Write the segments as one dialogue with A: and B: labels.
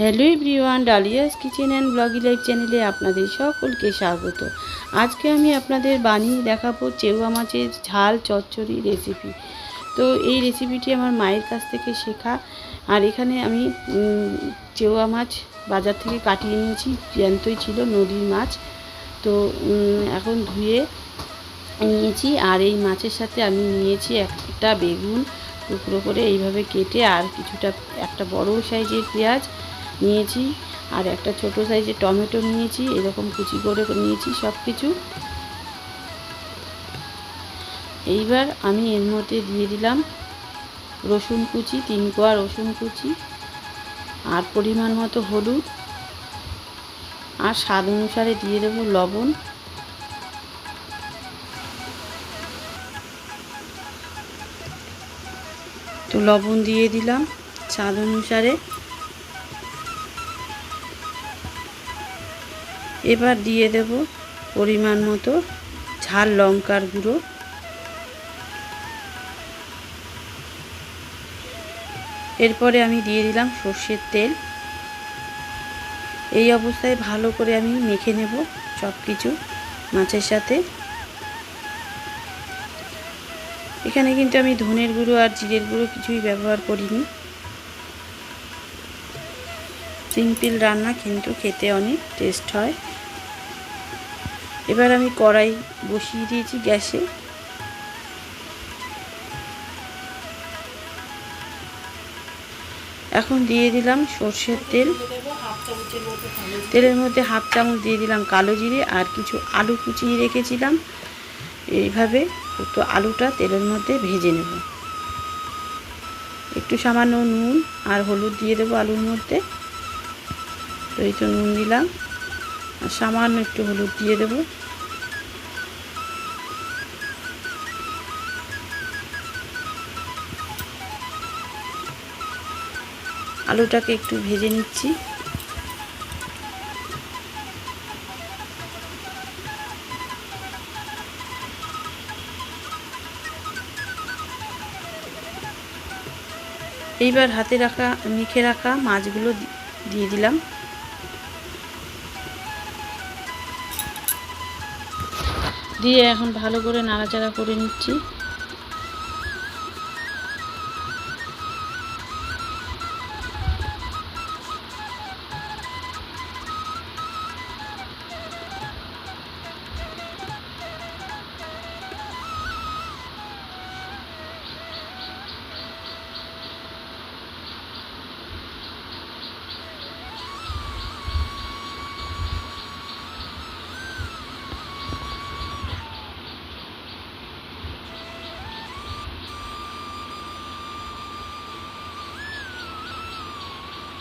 A: Hello everyone, Dalia's kitchen and bloggy life চ্যানেলে আপনাদের সকলকে স্বাগত। আজকে আমি আপনাদের বানিয়ে দেখাবো চেউয়া মাছের ঝাল চচ্চড়ি রেসিপি। তো এই রেসিপিটি আমার মায়ের কাছ থেকে শেখা। আর এখানে আমি চেউয়া মাছ বাজার থেকে কাটিয়ে নিয়েছি, জ্যান্তই ছিল নদীর মাছ। তো এখন ধুয়ে নিয়েছি। আর এই মাছের সাথে আমি নিয়েছি একটা বেগুন টুকরো করে, এইভাবে কেটে আর কিছুটা, একটা বড় সাইজের পেঁয়াজ। নিয়েছি। আর একটা ছোট সাইজের টমেটো নিয়েছি, এরকম কুচি করে নিয়েছি সব কিছু এইবার আমি এর মধ্যে দিয়ে দিলাম রসুন কুচি, তিন কোয়া রসুন কুচি, আর পরিমাণ মতো হলুদ। আর স্বাদ অনুসারে দিয়ে দেবো লবণ। তো লবণ দিয়ে দিলাম স্বাদ অনুসারে। এবার দিয়ে দেব পরিমাণ মতো ঝাল লঙ্কার গুঁড়ো। এরপরে আমি দিয়ে দিলাম সর্ষের তেল। এই অবস্থায় ভালো করে আমি মেখে নেব সব কিছু মাছের সাথে। এখানে কিন্তু আমি ধনের গুঁড়ো আর জিরের গুঁড়ো কিছুই ব্যবহার করিনি। সিম্পল রান্না কিন্তু খেতে অনেক টেস্ট হয়। এবার আমি কড়াই বসিয়ে দিয়েছি গ্যাসে। এখন দিয়ে দিলাম সর্ষের তেল। তেলের মধ্যে হাফ চামচ দিয়ে দিলাম কালো জিরে আর কিছু আলু কুচিয়ে রেখেছিলাম। এইভাবে তো আলুটা তেলের মধ্যে ভেজে নেব। একটু সামান্য নুন আর হলুদ দিয়ে দেবো আলুর মধ্যে। তো এই তো নুন দিলাম। আর সামান্য একটু হলুদ দিয়ে দেবো। আলুটাকে একটু ভেজে নিচ্ছি। এইবার হাতে রাখা, মেখে রাখা মাছগুলো দিয়ে দিলাম। দিয়ে এখন ভালো করে নাড়াচাড়া করে নিচ্ছি।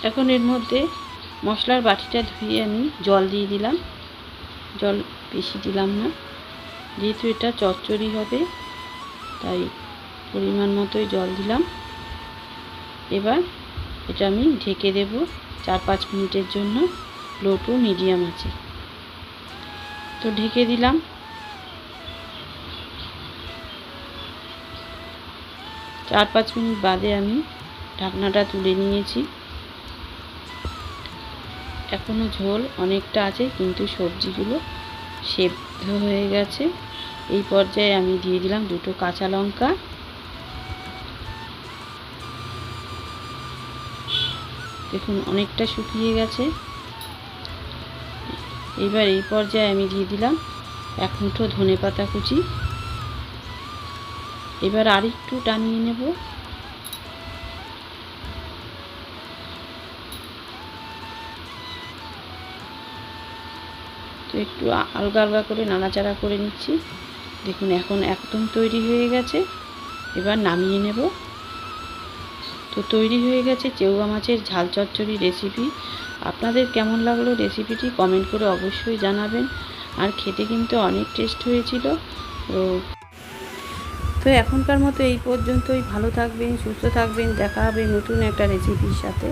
A: এখন এর মধ্যে মশলার বাটিটা ধুয়ে আমি জল দিয়ে দিলাম। জল বেশি দিলাম না। যেহেতু এটা চচ্চড়ি হবে, তাই পরিমাণ মতোই জল দিলাম। এবার এটা আমি ঢেকে দেব চার পাঁচ মিনিটের জন্য, লো টু মিডিয়াম আছে। তো ঢেকে দিলাম। চার পাঁচ মিনিট বাদে আমি ঢাকনাটা তুলে নিয়েছি। এখনও ঝোল অনেকটা আছে, কিন্তু সবজিগুলো সেদ্ধ হয়ে গেছে। এই পর্যায়ে আমি দিয়ে দিলাম দুটো কাঁচা লঙ্কা। দেখুন, অনেকটা শুকিয়ে গেছে। এবার এই পর্যায়ে আমি দিয়ে দিলাম এক মুঠো ধনে পাতা কুচি। এবার আরেকটু টানিয়ে নেব। তো একটু আলগা আলগা করে নাড়াচাড়া করে নিচ্ছি। দেখুন, এখন একদম তৈরি হয়ে গেছে। এবার নামিয়ে নেব। তো তৈরি হয়ে গেছে চেউয়া মাছের ঝাল চচ্চড়ি রেসিপি আপনাদের কেমন লাগল রেসিপিটি কমেন্ট করে অবশ্যই জানাবেন। আর খেতে কিন্তু অনেক টেস্ট হয়েছিল। তো তো এখনকার মতো এই পর্যন্তই। ভালো থাকবেন, সুস্থ থাকবেন। দেখা হবে নতুন একটা রেসিপির সাথে।